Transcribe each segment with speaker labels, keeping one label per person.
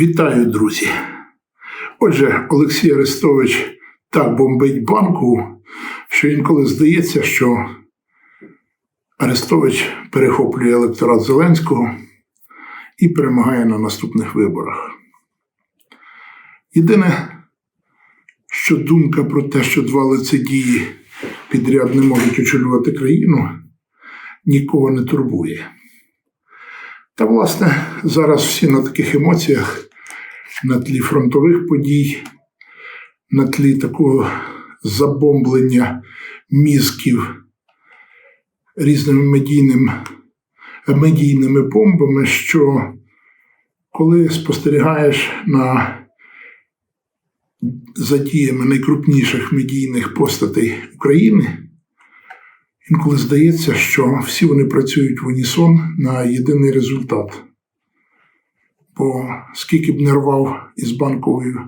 Speaker 1: Вітаю, друзі. Отже, Олексій Арестович так бомбить банку, що інколи здається, що Арестович перехоплює електорат Зеленського і перемагає на наступних виборах. Єдине, що думка про те, що два лицедії підряд не можуть очолювати країну, нікого не турбує. Та, власне, зараз всі на таких емоціях, на тлі фронтових подій, на тлі такого забомблення мізків різними медійним, медійними бомбами, що коли спостерігаєш на задіями найкрупніших медійних постатей України, інколи здається, що всі вони працюють в унісон на єдиний результат. Бо скільки б не рвав із банковою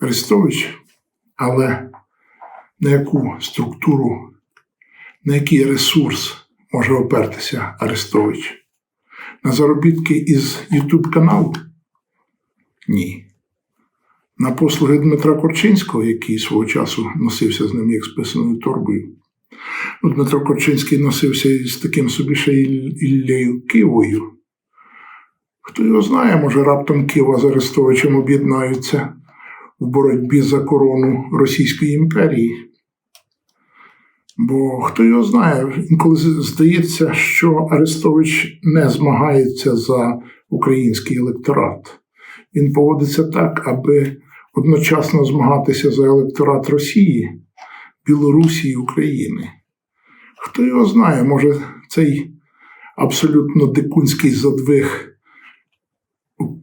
Speaker 1: Арестович, але на яку структуру, на який ресурс може опертися Арестович? На заробітки із YouTube каналу? Ні. На послуги Дмитра Корчинського, який свого часу носився з ним як з писаною торбою. Ну, Дмитро Корчинський носився із таким собі ще Іллею Кивою. Хто його знає, може раптом Кива з Арестовичем об'єднаються в боротьбі за корону Російської імперії. Бо хто його знає, інколи здається, що Арестович не змагається за український електорат. Він поводиться так, аби одночасно змагатися за електорат Росії, Білорусі і України. Хто його знає, може цей абсолютно дикунський задвиг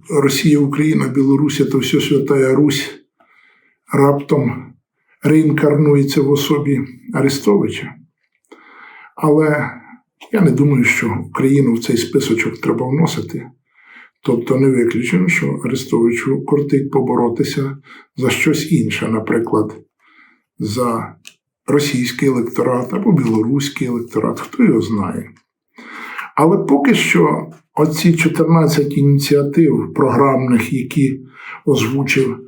Speaker 1: Росія, Україна, Білорусі то все Святая Русь раптом реінкарнується в особі Арестовича. Але я не думаю, що Україну в цей списочок треба вносити. Тобто не виключено, що Арестовичу кортить поборотися за щось інше, наприклад, за російський електорат або білоруський електорат, хто його знає. Але поки що оці 14 ініціатив програмних, які озвучив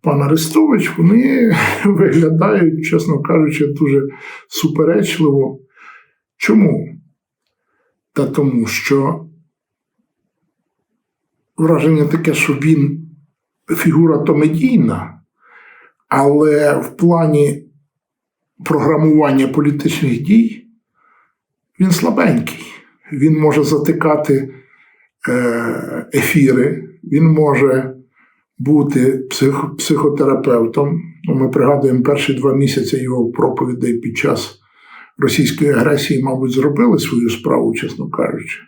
Speaker 1: пан Арестович, вони виглядають, чесно кажучи, дуже суперечливо. Чому? Та тому, що враження таке, що він фігура то медійна, але в плані програмування політичних дій він слабенький. Він може затикати ефіри, він може бути псих, психотерапевтом. Ну, Ми пригадуємо перші два місяці його проповідей під час російської агресії, мабуть, зробили свою справу, чесно кажучи.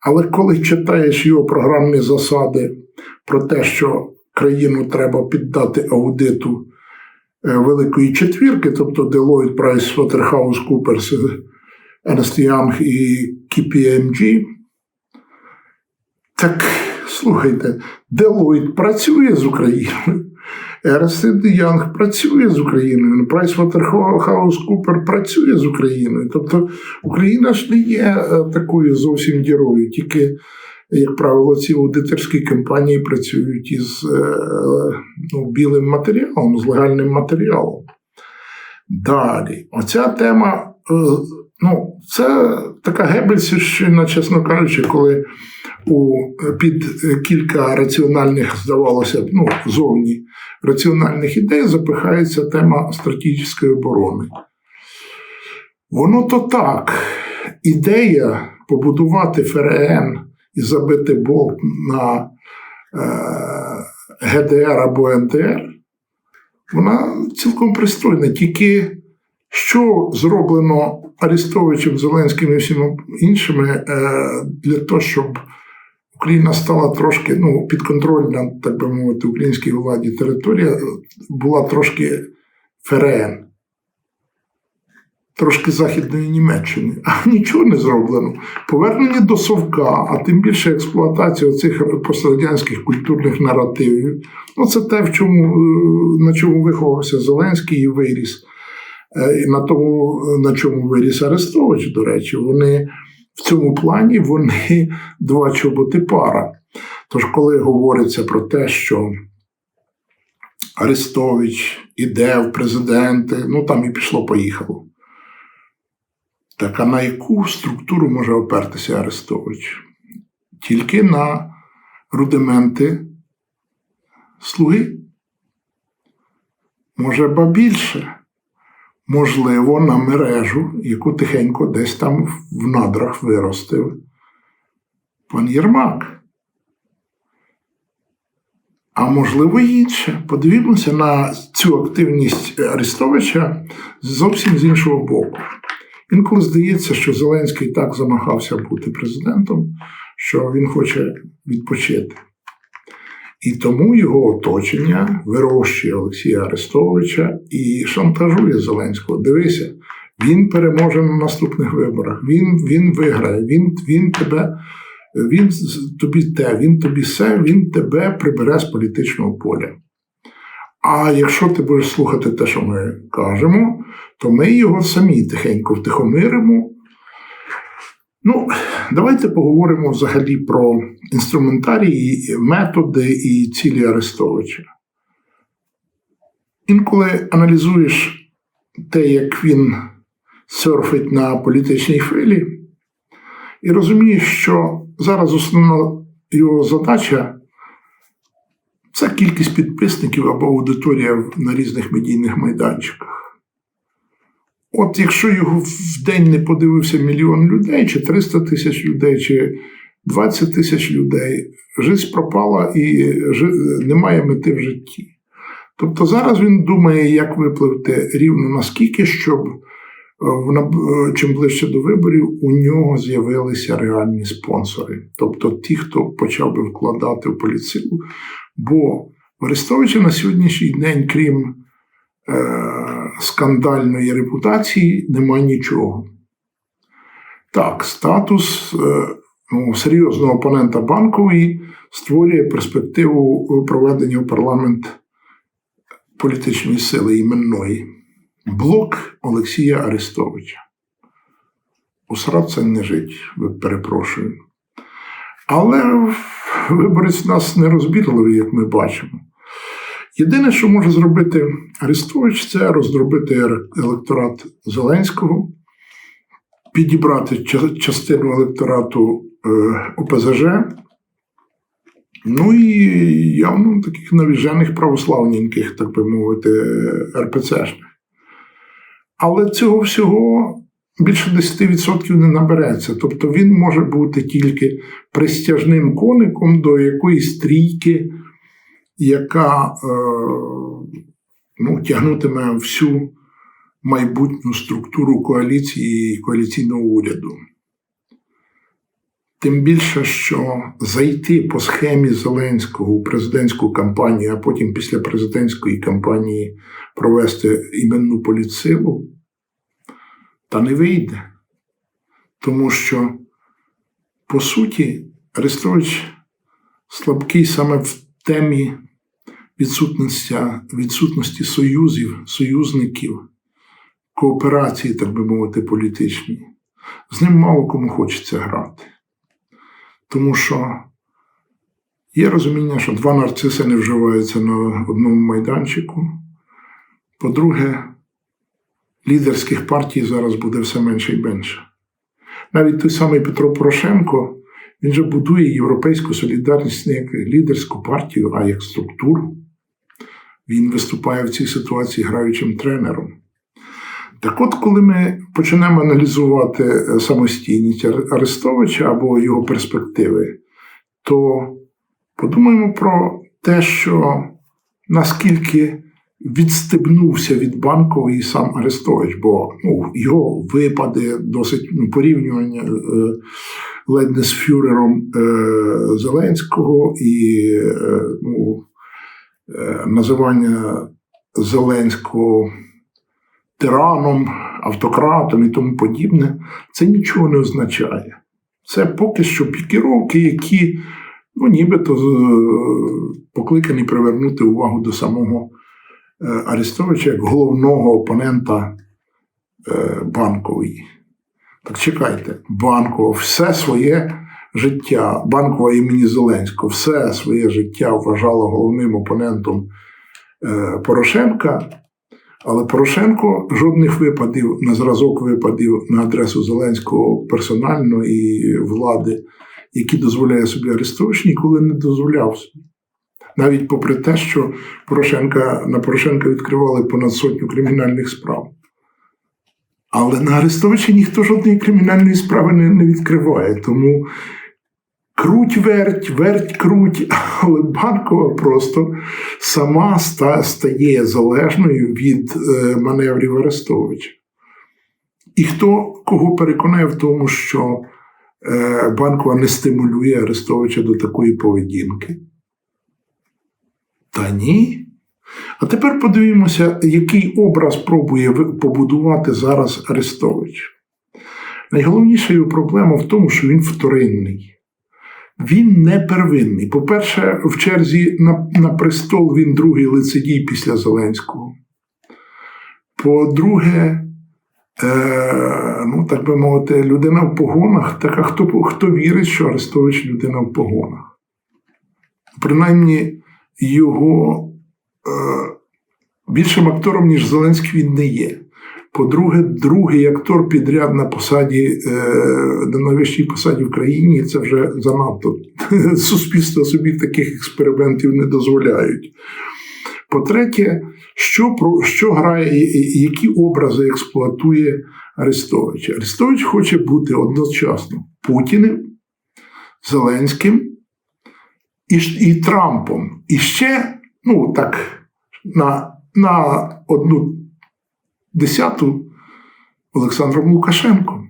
Speaker 1: Але коли читаєш його програмні засади про те, що країну треба піддати аудиту е, Великої четвірки, тобто Deloitte, PricewaterhouseCoopers, Ernst Young і KPMG, так слухайте, Deloitte працює з Україною. Ernst Young працює з Україною, PricewaterhouseCoopers працює з Україною. Тобто Україна ж не є е, такою зовсім дірою, тільки, як правило, ці аудиторські компанії працюють із е, ну, білим матеріалом, з легальним матеріалом. Далі, оця тема, е, ну, це така Геббельсівщина, чесно кажучи, коли у під кілька раціональних, здавалося б, ну, зовні раціональних ідей запихається тема стратегічної оборони. Воно то так. Ідея побудувати ФРН і забити болт на е, ГДР або НТР, вона цілком пристойна. Тільки що зроблено Арестовичем, Зеленським і всіма іншими е, для того, щоб Україна стала трошки ну, підконтрольна, так би мовити, українській владі територія була трошки ФРН, трошки Західної Німеччини, а нічого не зроблено. Повернення до Совка, а тим більше експлуатація цих пострадянських культурних наративів. Ну, це те, в чому, е, на чому виховався Зеленський і виріс. Е, на тому, на чому виріс Арестович, до речі, вони в цьому плані вони два чоботи пара. Тож, коли говориться про те, що Арестович іде в президенти, ну там і пішло-поїхало. Так а на яку структуру може опертися Арестович? Тільки на рудименти слуги. Може, ба більше. Можливо, на мережу, яку тихенько десь там в надрах виростив пан Єрмак. А можливо, інше. Подивімося на цю активність Арестовича зовсім з іншого боку. Інколи здається, що Зеленський так замахався бути президентом, що він хоче відпочити. І тому його оточення вирощує Олексія Арестовича і шантажує Зеленського. Дивися, він переможе на наступних виборах, він він виграє, він він тебе, він тобі те, він тобі все, він тебе прибере з політичного поля. А якщо ти будеш слухати те, що ми кажемо, то ми його самі тихенько втихомиримо. Ну, давайте поговоримо взагалі про інструментарії, методи і цілі Арестовича. Інколи аналізуєш те, як він серфить на політичній хвилі, і розумієш, що зараз основна його задача це кількість підписників або аудиторія на різних медійних майданчиках. От якщо його в день не подивився мільйон людей, чи 300 тисяч людей, чи 20 тисяч людей, життя пропала і немає мети в житті. Тобто зараз він думає, як випливти рівно наскільки, щоб е, е, чим ближче до виборів у нього з'явилися реальні спонсори, тобто ті, хто почав би вкладати в поліцію. Бо Арестовича на сьогоднішній день, крім скандальної репутації немає нічого. Так, статус е, ну, серйозного опонента банкової створює перспективу проведення в парламент політичної сили іменної. Блок Олексія Арестовича. У це не жить, перепрошую. Але виборець нас нерозбірливий, як ми бачимо. Єдине, що може зробити Арестович, це роздробити електорат Зеленського, підібрати частину електорату е, ОПЗЖ, ну і явно таких навіжених православненьких, так би мовити, РПЦшних. Але цього всього більше 10% не набереться. Тобто він може бути тільки пристяжним коником до якоїсь трійки яка е, ну, тягнутиме всю майбутню структуру коаліції і коаліційного уряду. Тим більше, що зайти по схемі Зеленського у президентську кампанію, а потім після президентської кампанії провести іменну політсилу, та не вийде. Тому що, по суті, Арестович слабкий саме в темі відсутності, відсутності союзів, союзників, кооперації, так би мовити, політичній. З ним мало кому хочеться грати. Тому що є розуміння, що два нарциси не вживаються на одному майданчику. По-друге, лідерських партій зараз буде все менше і менше. Навіть той самий Петро Порошенко він же будує європейську солідарність не як лідерську партію, а як структуру. Він виступає в цій ситуації граючим тренером. Так от, коли ми почнемо аналізувати е, самостійність Арестовича або його перспективи, то подумаємо про те, що наскільки відстебнувся від банкової сам Арестович, бо ну, його випади досить ну, порівнювання е, ледь не з фюрером е, Зеленського і е, ну, називання Зеленського тираном, автократом і тому подібне, це нічого не означає. Це поки що пікіровки, які ну, нібито покликані привернути увагу до самого Арестовича як головного опонента банкової. Так чекайте, банку все своє життя Банкова імені Зеленського все своє життя вважала головним опонентом е, Порошенка. Але Порошенко жодних випадів на зразок випадів на адресу Зеленського персонально і влади, які дозволяє собі Арестович, ніколи не дозволяв собі. Навіть попри те, що Порошенка, на Порошенка відкривали понад сотню кримінальних справ. Але на Арестовича ніхто жодної кримінальної справи не, не відкриває. Тому круть верть, верть круть, але банкова просто сама ста- стає залежною від е, маневрів Арестовича. І хто кого переконає в тому, що е, банкова не стимулює Арестовича до такої поведінки? Та ні. А тепер подивимося, який образ пробує побудувати зараз Арестович. Найголовніша його проблема в тому, що він вторинний. Він не первинний. По-перше, в черзі на, на престол він другий лицедій після Зеленського. По-друге, е, ну, так би мовити, людина в погонах. Так а хто, хто вірить, що Арестович людина в погонах? Принаймні, його більшим актором, ніж Зеленський, він не є. По-друге, другий актор підряд на посаді, е, на найвищій посаді в країні це вже занадто. Суспільство собі таких експериментів не дозволяють. По-третє, що, про, що грає, які образи експлуатує Арестович? Арестович хоче бути одночасно Путіним, Зеленським і, і Трампом. І ще, ну так, на, на одну десяту Олександром Лукашенком.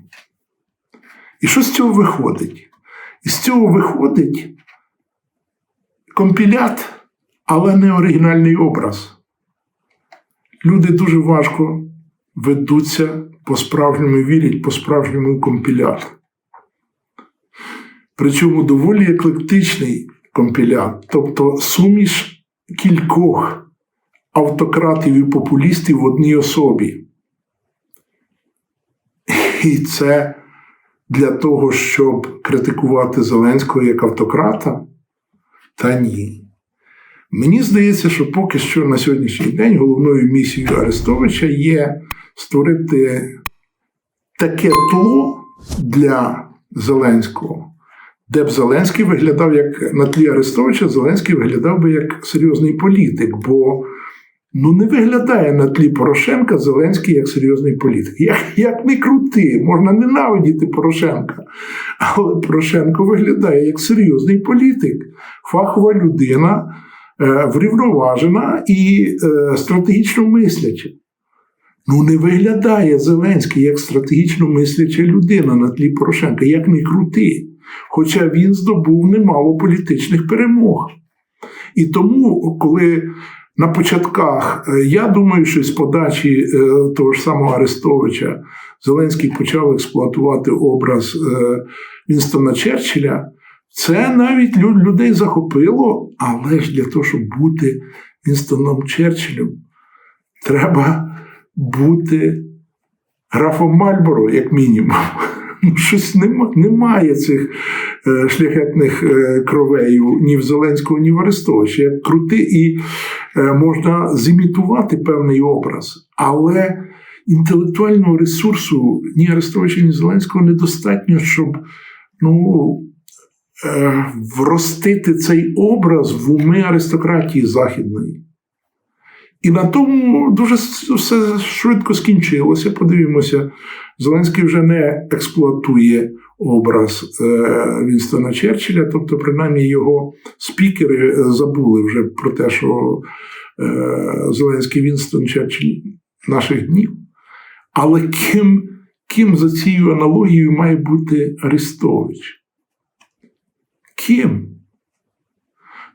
Speaker 1: І що з цього виходить? І з цього виходить компілят, але не оригінальний образ. Люди дуже важко ведуться по-справжньому, вірять по-справжньому компілят. Причому доволі еклектичний компілят, тобто суміш кількох автократів і популістів в одній особі. І це для того, щоб критикувати Зеленського як автократа? Та ні. Мені здається, що поки що на сьогоднішній день головною місією Арестовича є створити таке тло для Зеленського, де б Зеленський виглядав як на тлі Арестовича, Зеленський виглядав би як серйозний політик, бо ну, не виглядає на тлі Порошенка Зеленський як серйозний політик. Як, як не крути, можна ненавидіти Порошенка, але Порошенко виглядає як серйозний політик, фахова людина, е, врівноважена і е, стратегічно мисляча. Ну, не виглядає Зеленський як стратегічно мисляча людина на тлі Порошенка, як не крути. Хоча він здобув немало політичних перемог. І тому, коли на початках, е, я думаю, що з подачі е, того ж самого Арестовича Зеленський почав експлуатувати образ е, Вінстона Черчилля, це навіть людей захопило, але ж для того, щоб бути Вінстоном Черчиллем, треба бути графом Мальборо, як мінімум. Ну, Щось нема, немає цих е, шляхетних е, кровей ні в Зеленського, ні в Арестовича. Як крути і е, можна зімітувати певний образ, але інтелектуального ресурсу ні Арестовича, ні Зеленського недостатньо, щоб ну, е, вростити цей образ в уми аристократії західної. І на тому дуже все швидко скінчилося. Подивімося, Зеленський вже не експлуатує образ е, Вінстона Черчилля, тобто, принаймні, його спікери е, забули вже про те, що е, Зеленський Вінстон Черчилль наших днів. Але ким, ким за цією аналогією має бути Арестович? Ким?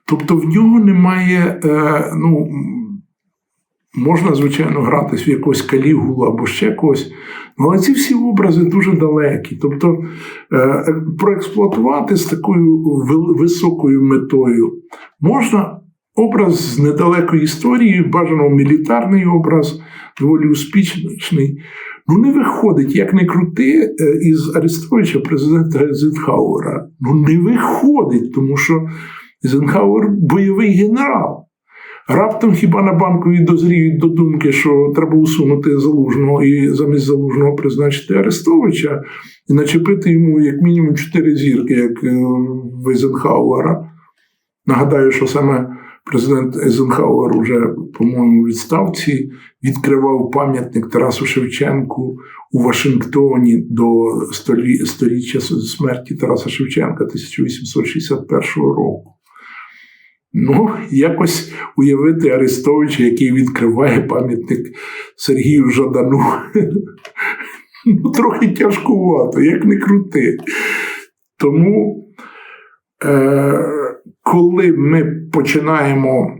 Speaker 1: Тобто в нього немає, ну, можна, звичайно, гратись в якогось калігулу або ще когось, але ці всі образи дуже далекі. Тобто е, проексплуатувати з такою високою метою можна образ з недалекої історії, бажано мілітарний образ, доволі успішний. Ну, не виходить, як не крути е, із Арестовича президента Ейзенхауера. Ну, не виходить, тому що Ейзенхауер бойовий генерал. Раптом хіба на банкові дозріють до думки, що треба усунути залужного і замість залужного призначити Арестовича і начепити йому як мінімум чотири зірки, як е, в Ейзенхауера. Нагадаю, що саме президент Ейзенхауер уже, по-моєму, відставці відкривав пам'ятник Тарасу Шевченку у Вашингтоні до сторіччя смерті Тараса Шевченка 1861 року. Ну, якось уявити Арестовича, який відкриває пам'ятник Сергію Жадану. Ну, трохи тяжкувато, як не крути. Тому, е, коли ми починаємо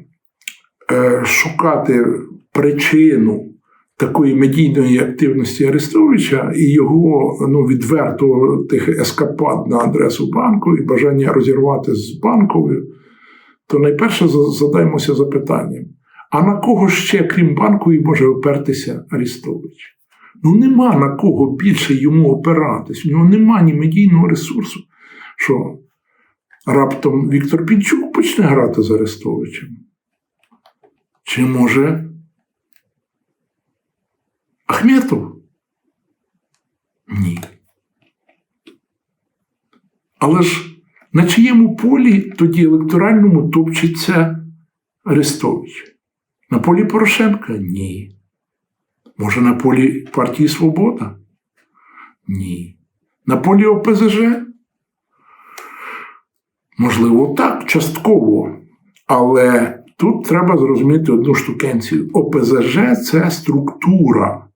Speaker 1: е, шукати причину такої медійної активності Арестовича і його ну, відверто тих ескапад на адресу банку і бажання розірвати з банковою, то найперше за- задаймося запитанням: а на кого ще, крім банкової, може опертися Арестович? Ну нема на кого більше йому опиратись. У нього нема ні медійного ресурсу. Що раптом Віктор Пінчук почне грати з Арестовичем? Чи може Ахметов? Ні. Але ж на чиєму полі тоді електоральному топчеться Арестович? На полі Порошенка? Ні. Може, на полі партії Свобода? Ні. На полі ОПЗЖ? Можливо, так, частково. Але тут треба зрозуміти одну штукенцію. ОПЗЖ це структура.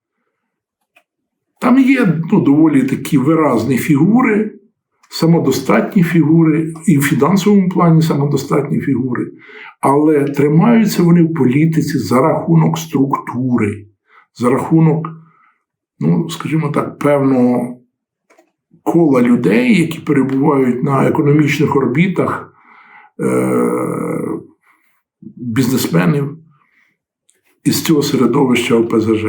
Speaker 1: Там є ну, доволі такі виразні фігури, самодостатні фігури, і в фінансовому плані самодостатні фігури. Але тримаються вони в політиці за рахунок структури за рахунок, ну, скажімо так, певного кола людей, які перебувають на економічних орбітах е- бізнесменів із цього середовища ОПЗЖ.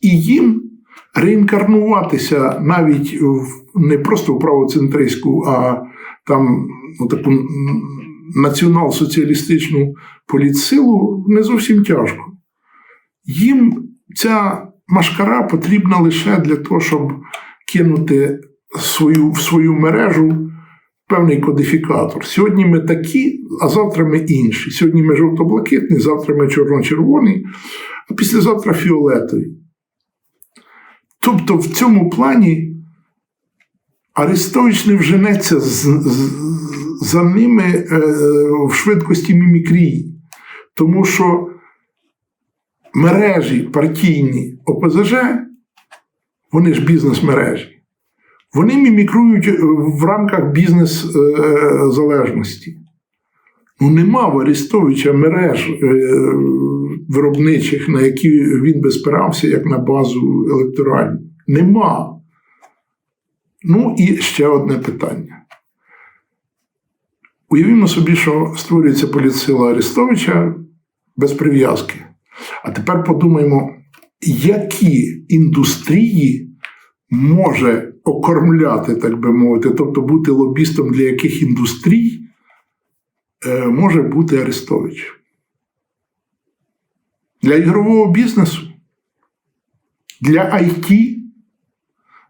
Speaker 1: І їм реінкарнуватися навіть в, не просто в правоцентристську, а там ну, таку націонал-соціалістичну політсилу не зовсім тяжко їм ця машкара потрібна лише для того, щоб кинути свою, в свою мережу певний кодифікатор. Сьогодні ми такі, а завтра ми інші. Сьогодні ми жовто-блакитні, завтра ми чорно-червоні, а післязавтра фіолетові. Тобто в цьому плані Арестович не вженеться з, з, за ними е, в швидкості мімікрії, тому що мережі партійні ОПЗЖ, вони ж бізнес-мережі, вони мімікрують е, в рамках бізнес-залежності. Ну, нема в Арестовича мереж е, виробничих, на які він би спирався, як на базу електоральну. Нема. Ну і ще одне питання. Уявімо собі, що створюється політсила Арестовича без прив'язки. А тепер подумаємо, які індустрії може окормляти, так би мовити, тобто бути лобістом для яких індустрій е, може бути Арестович. Для ігрового бізнесу, для IT,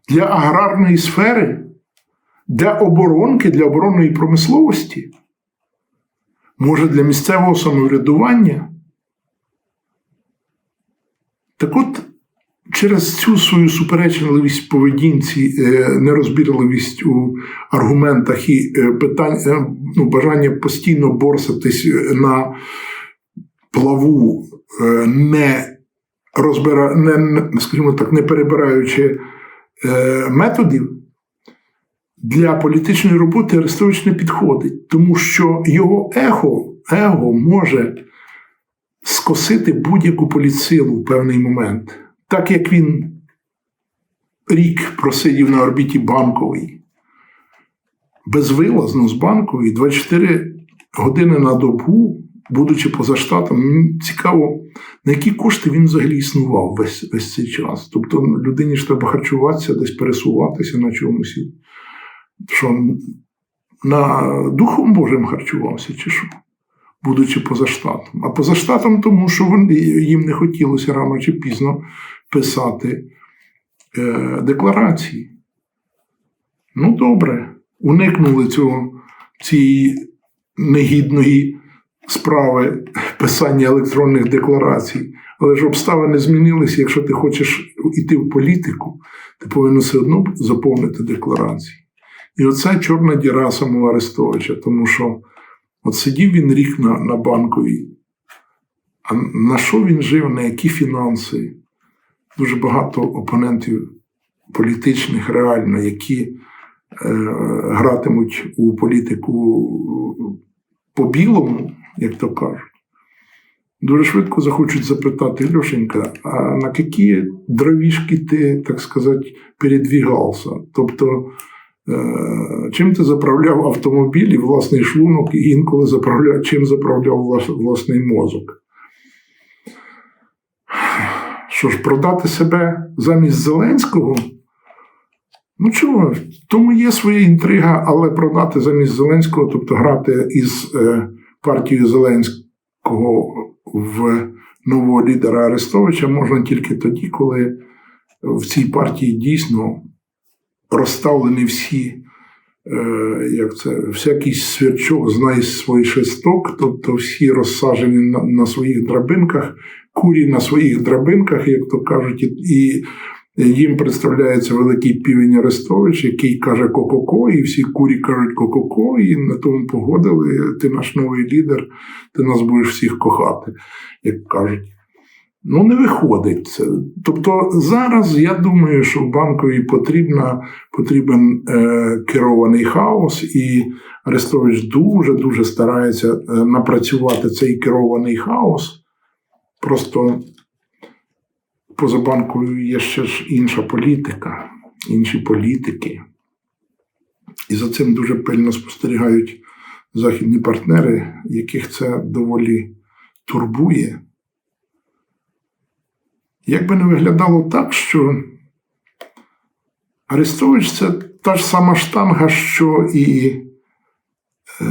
Speaker 1: для аграрної сфери, для оборонки, для оборонної промисловості, може для місцевого самоврядування. Так от, через цю свою суперечливість поведінці, е, нерозбірливість у аргументах і е, питань, е, ну, бажання постійно борсатись на плаву, не розбира, не, скажімо так, не перебираючи методів, для політичної роботи Арестович не підходить, тому що його ехо, его може скосити будь-яку політсилу в певний момент. Так як він рік просидів на орбіті банкової, безвилазно з банкової 24 години на добу, будучи поза штатом, мені цікаво, на які кошти він взагалі існував весь, весь цей час. Тобто людині ж треба харчуватися, десь пересуватися на чомусь. Що на Духом Божим харчувався, чи що? Будучи поза штатом. А поза штатом, тому що їм не хотілося рано чи пізно писати е, декларації. Ну, добре, уникнули цього, цієї негідної справи писання електронних декларацій. Але ж обставини змінилися. Якщо ти хочеш йти в політику, ти повинен все одно заповнити декларації. І оце чорна діра самого Арестовича, тому що от сидів він рік на, на банковій. А на що він жив, на які фінанси? Дуже багато опонентів політичних, реально, які е, гратимуть у політику по-білому, як то кажуть. Дуже швидко захочуть запитати Льошенька, а на які дровішки ти, так сказати, передвігався? Тобто, е, чим ти заправляв автомобіль і власний шлунок, і інколи заправляв, чим заправляв власний мозок? Що ж, продати себе замість Зеленського? Ну чого? Тому є своя інтрига, але продати замість Зеленського, тобто грати із е, партією Зеленського в нового лідера Арестовича можна тільки тоді, коли в цій партії дійсно розставлені всі, е, як це, всякий свірчок знає свій шесток, тобто всі розсаджені на, на своїх драбинках, курі на своїх драбинках, як то кажуть, і їм представляється великий півень Арестович, який каже Ко-ко-ко, і всі курі кажуть Ко-ко-ко, і на тому погодили, ти наш новий лідер, ти нас будеш всіх кохати, як кажуть. Ну, не виходить це. Тобто зараз я думаю, що в банковій потрібна, потрібен е, керований хаос, і Арестович дуже-дуже старається е, напрацювати цей керований хаос. Просто поза банкою є ще ж інша політика, інші політики. І за цим дуже пильно спостерігають західні партнери, яких це доволі турбує. Як би не виглядало так, що Арестович це та ж сама штанга, що і е,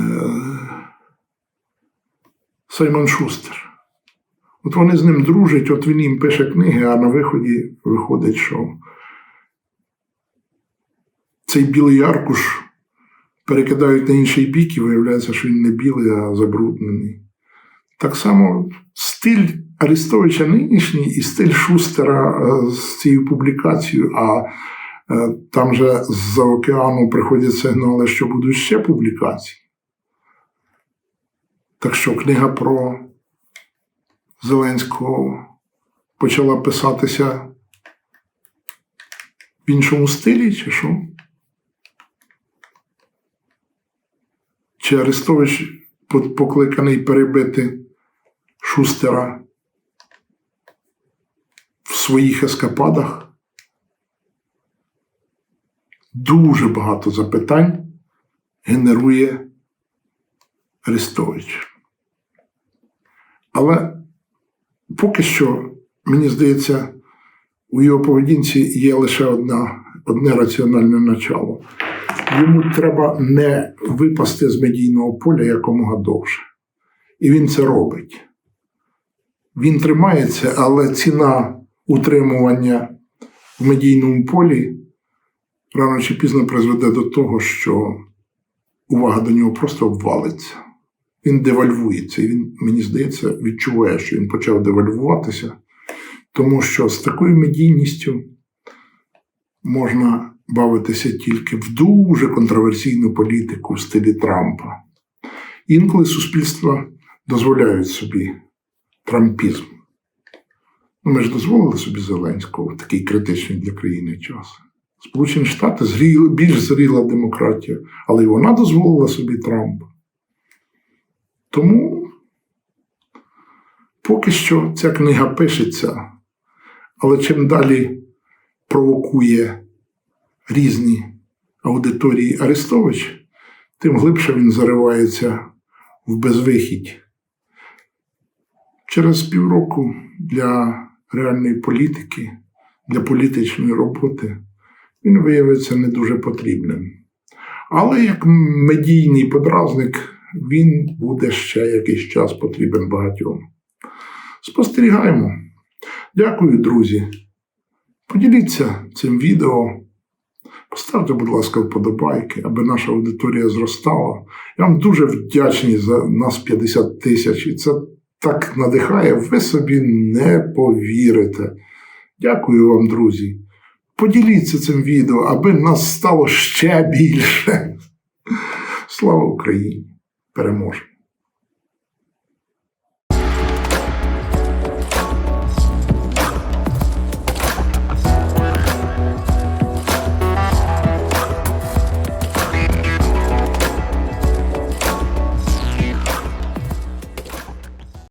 Speaker 1: Саймон Шустер. От вони з ним дружать, от він їм пише книги, а на виході виходить, що цей білий аркуш перекидають на інший бік, і виявляється, що він не білий, а забруднений. Так само стиль Арестовича нинішній і стиль Шустера е, з цією публікацією, а е, там же з-за океану приходять сигнали, що будуть ще публікації. Так що книга про Зеленського почала писатися в іншому стилі, чи що? Чи Арестович покликаний перебити Шустера в своїх ескападах? Дуже багато запитань генерує Арестович. Але поки що, мені здається, у його поведінці є лише одна, одне раціональне начало. Йому треба не випасти з медійного поля якомога довше. І він це робить. Він тримається, але ціна утримування в медійному полі рано чи пізно призведе до того, що увага до нього просто обвалиться. Він девальвується, він, мені здається, відчуває, що він почав девальвуватися, тому що з такою медійністю можна бавитися тільки в дуже контроверсійну політику в стилі Трампа. Інколи суспільства дозволяють собі трампізм. Ну, ми ж дозволили собі Зеленського в такий критичний для країни час. Сполучені Штати зріли, більш зріла демократія, але й вона дозволила собі Трампа. Тому поки що ця книга пишеться, але чим далі провокує різні аудиторії Арестович, тим глибше він заривається в безвихідь. Через півроку для реальної політики, для політичної роботи він виявиться не дуже потрібним. Але як медійний подразник він буде ще якийсь час потрібен багатьом. Спостерігаємо. Дякую, друзі. Поділіться цим відео. Поставте, будь ласка, вподобайки, аби наша аудиторія зростала. Я вам дуже вдячний за нас 50 тисяч. І це так надихає, ви собі не повірите. Дякую вам, друзі. Поділіться цим відео, аби нас стало ще більше. Слава Україні! Переможе!